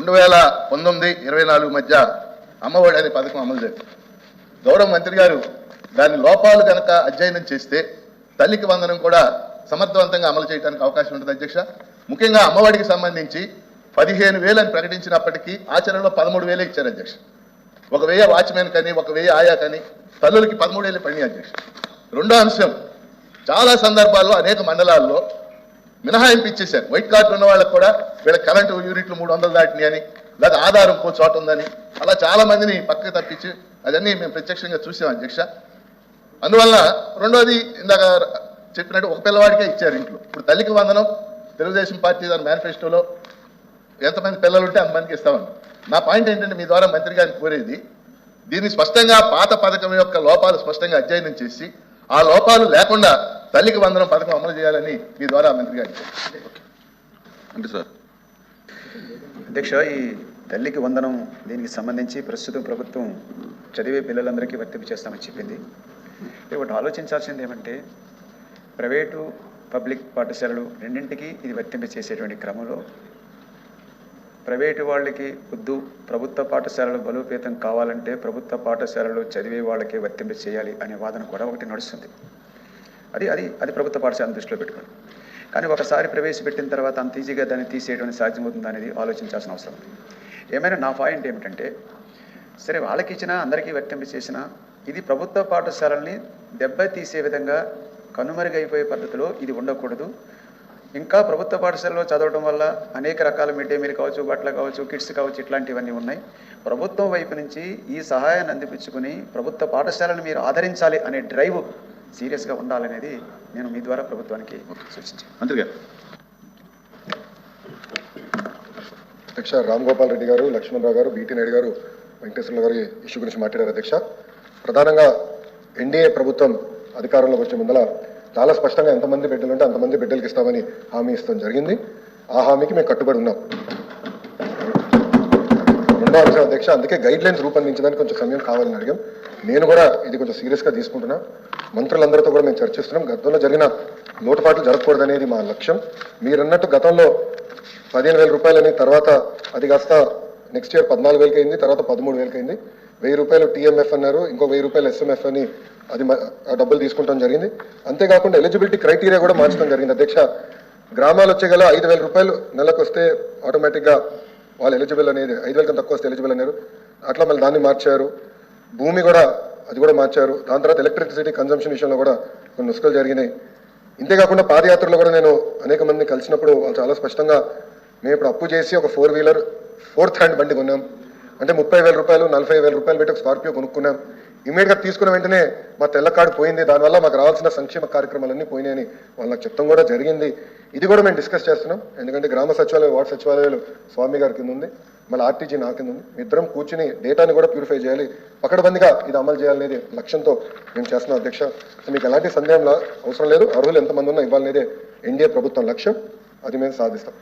రెండు వేల పంతొమ్మిది ఇరవై నాలుగు మధ్య అమ్మఒడి అనే పథకం అమలు చేశారు. గౌరవ మంత్రి గారు దాని లోపాలు కనుక అధ్యయనం చేస్తే తల్లికి వందనం కూడా సమర్థవంతంగా అమలు చేయడానికి అవకాశం ఉంటుంది అధ్యక్ష. ముఖ్యంగా అమ్మఒడికి సంబంధించి పదిహేను వేలని ప్రకటించినప్పటికీ ఆచరణలో పదమూడు వేలే ఇచ్చారు అధ్యక్ష. ఒక వెయ్యి వాచ్మెన్ కానీ ఒక వెయ్యి ఆయా కానీ తల్లులకి పదమూడు వేలు పడినాయి అధ్యక్ష. రెండో అంశం చాలా సందర్భాల్లో అనేక మండలాల్లో మినహాయింపు ఇచ్చేశారు వైట్ కార్డు ఉన్న వాళ్ళకి కూడా వీళ్ళ కరెంటు యూనిట్లు మూడు వందలు దాటినాయి అని లేదా ఆధారం ఇంకో చోట ఉందని అలా చాలా మందిని పక్కకు తప్పించి అదన్నీ మేము ప్రత్యక్షంగా చూసాం అధ్యక్ష. అందువల్ల రెండోది ఇందాక చెప్పినట్టు ఒక పిల్లవాడికే ఇచ్చారు ఇంట్లో. ఇప్పుడు తల్లికి వందనం తెలుగుదేశం పార్టీ దాని మేనిఫెస్టోలో ఎంతమంది పిల్లలు ఉంటే అంతమందికి ఇస్తామని. నా పాయింట్ ఏంటంటే మీ ద్వారా మంత్రి గారిని కోరేది దీన్ని స్పష్టంగా పాత పథకం యొక్క లోపాలు స్పష్టంగా అధ్యయనం చేసి ఆ లోపాలు లేకుండా తల్లికి వందనం పథకం అమలు చేయాలని మీ ద్వారా మంత్రి గారికి అంటే సార్. అధ్యక్ష ఈ తల్లికి వందనం దీనికి సంబంధించి ప్రస్తుతం ప్రభుత్వం చదివే పిల్లలందరికీ వర్తింపు చేస్తామని చెప్పింది. ఒకటి ఆలోచించాల్సింది ఏమంటే ప్రైవేటు పబ్లిక్ పాఠశాలలు రెండింటికి ఇది వర్తింప చేసేటువంటి క్రమంలో ప్రైవేటు వాళ్ళకి వద్దు ప్రభుత్వ పాఠశాలలు బలోపేతం కావాలంటే ప్రభుత్వ పాఠశాలలో చదివే వాళ్ళకే వర్తింప చేయాలి అనే వాదన కూడా ఒకటి నడుస్తుంది. అది అది అది ప్రభుత్వ పాఠశాలను దృష్టిలో పెట్టుకోండి. కానీ ఒకసారి ప్రవేశపెట్టిన తర్వాత అంత ఈజీగా దాన్ని తీసేయడం సాధ్యమవుతుంది అనేది ఆలోచించాల్సిన అవసరం ఉంది. ఏమైనా నా పాయింట్ ఏమిటంటే సరే వాళ్ళకి ఇచ్చినా అందరికీ వర్తింప చేసినా ఇది ప్రభుత్వ పాఠశాలల్ని దెబ్బ తీసే విధంగా కనుమరుగైపోయే పద్ధతిలో ఇది ఉండకూడదు. ఇంకా ప్రభుత్వ పాఠశాలలో చదవడం వల్ల అనేక రకాల మిడ్ డే మీల్ కావచ్చు బట్టలు కావచ్చు కిడ్స్ కావచ్చు ఇట్లాంటివన్నీ ఉన్నాయి. ప్రభుత్వం వైపు నుంచి ఈ సహాయాన్ని అందిపించుకుని ప్రభుత్వ పాఠశాలను మీరు ఆదరించాలి అనే డ్రైవ్ సీరియస్గా ఉండాలనేది నేను మీ ద్వారా ప్రభుత్వానికి సూచించాను మంత్రి గారు అధ్యక్ష రామ్ గోపాల్ రెడ్డి గారు లక్ష్మణరావు గారు బీటీ నాయుడు గారు వెంకటేశ్వర గారు ఇష్యూ గురించి మాట్లాడారు అధ్యక్ష. ప్రధానంగా ఎన్డీఏ ప్రభుత్వం అధికారంలోకి వచ్చే ముందల చాలా స్పష్టంగా ఎంతమంది బిడ్డలు ఉంటే అంతమంది బిడ్డలకి ఇస్తామని హామీ ఇస్తాం జరిగింది. ఆ హామీకి మేము కట్టుబడి ఉన్నాం. రెండో అంశం అధ్యక్ష అందుకే గైడ్ లైన్స్ రూపొందించడానికి కొంచెం సమయం కావాలని అడిగాం. నేను కూడా ఇది కొంచెం సీరియస్గా తీసుకుంటున్నా. మంత్రులందరితో కూడా మేము చర్చిస్తున్నాం. గతంలో జరిగిన లోటుపాట్లు జరగకూడదనేది మా లక్ష్యం. మీరన్నట్టు గతంలో పదిహేను వేల రూపాయలని తర్వాత అది కాస్త నెక్స్ట్ ఇయర్ పద్నాలుగు వేలకి అయింది తర్వాత పదమూడు వేలకి అయింది. వెయ్యి రూపాయలు టీఎంఎఫ్ అన్నారు ఇంకో వెయ్యి రూపాయలు ఎస్ఎంఎఫ్ అని అది ఆ డబ్బులు తీసుకుంటాం జరిగింది. అంతేకాకుండా ఎలిజిబిలిటీ క్రైటీరియా కూడా మార్చడం జరిగింది. అధ్యక్ష గ్రామాలు వచ్చే గల ఐదు వేల రూపాయలు నెలకు వస్తే ఆటోమేటిక్గా వాళ్ళు ఎలిజిబుల్ అనేది ఐదు వేల కన్నా తక్కువ వస్తే ఎలిజిబుల్ అన్నారు. అట్లా మళ్ళీ దాన్ని మార్చారు. భూమి కూడా అది కూడా మార్చారు. దాని తర్వాత ఎలక్ట్రిసిటీ కన్జంప్షన్ విషయంలో కూడా కొన్ని నుసుకలు జరిగినాయి. ఇంతేకాకుండా పాదయాత్రలో కూడా నేను అనేక మందిని కలిసినప్పుడు వాళ్ళు చాలా స్పష్టంగా మేము ఇప్పుడు అప్పు చేసి ఒక ఫోర్ వీలర్ ఫోర్త్ హ్యాండ్ బండి కొన్నాం. అంటే ముప్పై వేల రూపాయలు నలభై వేల రూపాయలు పెట్టి ఒక స్కార్పియో కొనుక్కున్నాం. ఇమీడియట్గా తీసుకున్న వెంటనే మా తెల్ల కార్డు పోయింది దానివల్ల మాకు రావాల్సిన సంక్షేమ కార్యక్రమాలన్నీ పోయినాయని వాళ్ళు నాకు చెప్తాం కూడా జరిగింది. ఇది కూడా మేము డిస్కస్ చేస్తున్నాం. ఎందుకంటే గ్రామ సచివాలయం వార్డు సచివాలయాలు స్వామి గారి కింద ఉంది. మళ్ళీ ఆర్టీజీ నా కింద ఉంది. మీ ఇద్దరం కూర్చుని డేటాని కూడా ప్యూరిఫై చేయాలి. పకడబందిగా ఇది అమలు చేయాలనేది లక్ష్యంతో మేము చేస్తున్నాం అధ్యక్ష. మీకు ఎలాంటి సందేహం అవసరం లేదు. అర్హులు ఎంతమంది ఉన్నా ఇవ్వాలనేదే ఎన్డీఏ ప్రభుత్వం లక్ష్యం. అది మేము సాధిస్తాం.